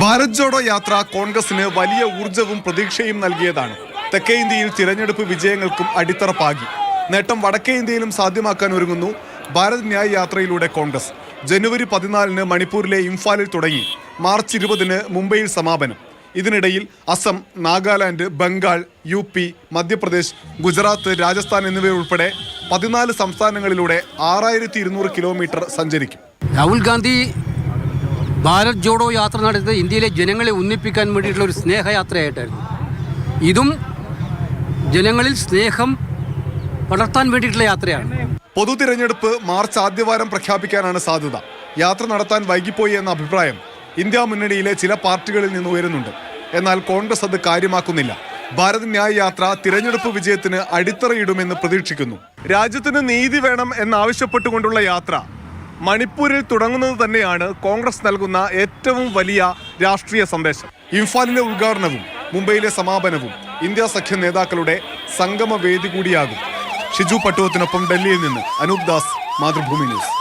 ഭാരത് ജോഡോ യാത്ര കോൺഗ്രസിന് വലിയ ഊർജവും പ്രതീക്ഷയും നൽകിയതാണ്. തെക്കേ ഇന്ത്യയിൽ തിരഞ്ഞെടുപ്പ് വിജയങ്ങൾക്കും അടിത്തറ പാകി നേട്ടം വടക്കേ ഇന്ത്യയിലും സാധ്യമാക്കാൻ ഒരുങ്ങുന്നു ഭാരത് ന്യായ് യാത്രയിലൂടെ കോൺഗ്രസ്. ജനുവരി പതിനാലിന് മണിപ്പൂരിലെ ഇംഫാലിൽ തുടങ്ങി. മാർച്ച് ഇരുപതിന് മുംബൈയിൽ സമാപനം. ഇതിനിടയിൽ അസം നാഗാലാൻഡ് ബംഗാൾ യു പി മധ്യപ്രദേശ് ഗുജറാത്ത് രാജസ്ഥാൻ എന്നിവയുൾപ്പെടെ പതിനാല് സംസ്ഥാനങ്ങളിലൂടെ ആറായിരത്തി ഇരുന്നൂറ് കിലോമീറ്റർ സഞ്ചരിക്കും. രാഹുൽ ഗാന്ധി ഭാരത് ജോഡോ യാത്ര നടത്തിയത് ഇന്ത്യയിലെ ജനങ്ങളെ ഒന്നിപ്പിക്കാൻ വേണ്ടിയിട്ടുള്ള ഒരു സ്നേഹയാത്രയായിട്ടായിരുന്നു. ഇതും ജനങ്ങളിൽ സ്നേഹം വളർത്താൻ വേണ്ടിയിട്ടുള്ള യാത്രയാണ്. പൊതു തിരഞ്ഞെടുപ്പ് മാർച്ച് ആദ്യവാരം പ്രഖ്യാപിക്കാനാണ് സാധ്യത. യാത്ര നടത്താൻ വൈകിപ്പോയി എന്ന അഭിപ്രായം ഇന്ത്യ മുന്നണിയിലെ ചില പാർട്ടികളിൽ നിന്ന് ഉയരുന്നുണ്ട്. എന്നാൽ കോൺഗ്രസ് അത് കാര്യമാക്കുന്നില്ല. ഭാരത് ന്യായ് യാത്ര തിരഞ്ഞെടുപ്പ് വിജയത്തിന് അടിത്തറയിടുമെന്ന് പ്രതീക്ഷിക്കുന്നു. രാജ്യത്തിന് നീതി വേണം എന്നാവശ്യപ്പെട്ടുകൊണ്ടുള്ള യാത്ര മണിപ്പൂരിൽ തുടങ്ങുന്നത് തന്നെയാണ് കോൺഗ്രസ് നൽകുന്ന ഏറ്റവും വലിയ രാഷ്ട്രീയ സന്ദേശം. ഇംഫാലിലെ ഉദ്ഘാടനവും മുംബൈയിലെ സമാപനവും ഇന്ത്യ സഖ്യ നേതാക്കളുടെ സംഗമ വേദി കൂടിയാകും. ഷിജു പട്ടുവത്തിനൊപ്പം ഡൽഹിയിൽ നിന്ന് അനൂപ് ദാസ് മാതൃഭൂമി ന്യൂസ്.